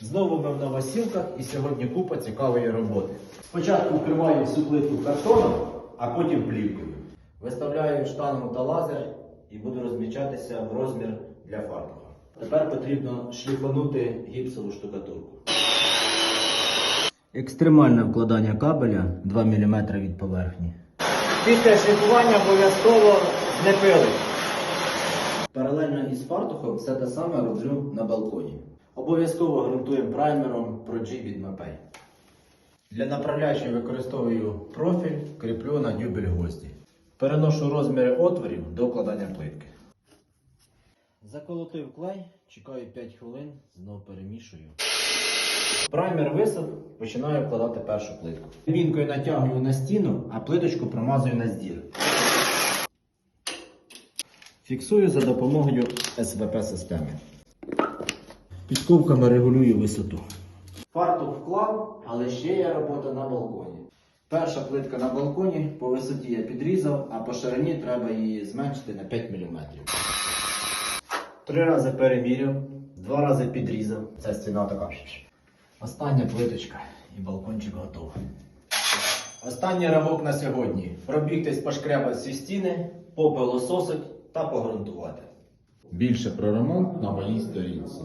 Знову ми в новосілках і сьогодні купа цікавої роботи. Спочатку вкриваю всю плитку картоном, а потім плівкою. Виставляю штангу та лазер і буду розмічатися в розмір для фартуха. Тепер потрібно шліфанути гіпсову штукатурку. Екстремальне вкладання кабеля 2 мм від поверхні. Після шліфування обов'язково не пили. Паралельно із фартухом все те саме роблю на балконі. Обов'язково ґрунтуємо праймером Pro G від Mapei. Для направляючої використовую профіль, кріплю на дюбель гвозді. Переношу розміри отворів до укладання плитки. Заколотив клей, чекаю 5 хвилин, знову перемішую. Праймер висох, починаю вкладати першу плитку. Вінкою натягую на стіну, а плиточку промазую на здір. Фіксую за допомогою СВП системи. Підковками регулюю висоту. Фартух вклав, але ще є робота на балконі. Перша плитка на балконі по висоті я підрізав, а по ширині треба її зменшити на 5 мм. Три рази перевірив, два рази підрізав. Ця стіна така. Остання плиточка і балкончик готовий. Останній ривок на сьогодні. Пробігтись пошкрябати всі стіни, попилососить та погрунтувати. Більше про ремонт на моїй сторінці.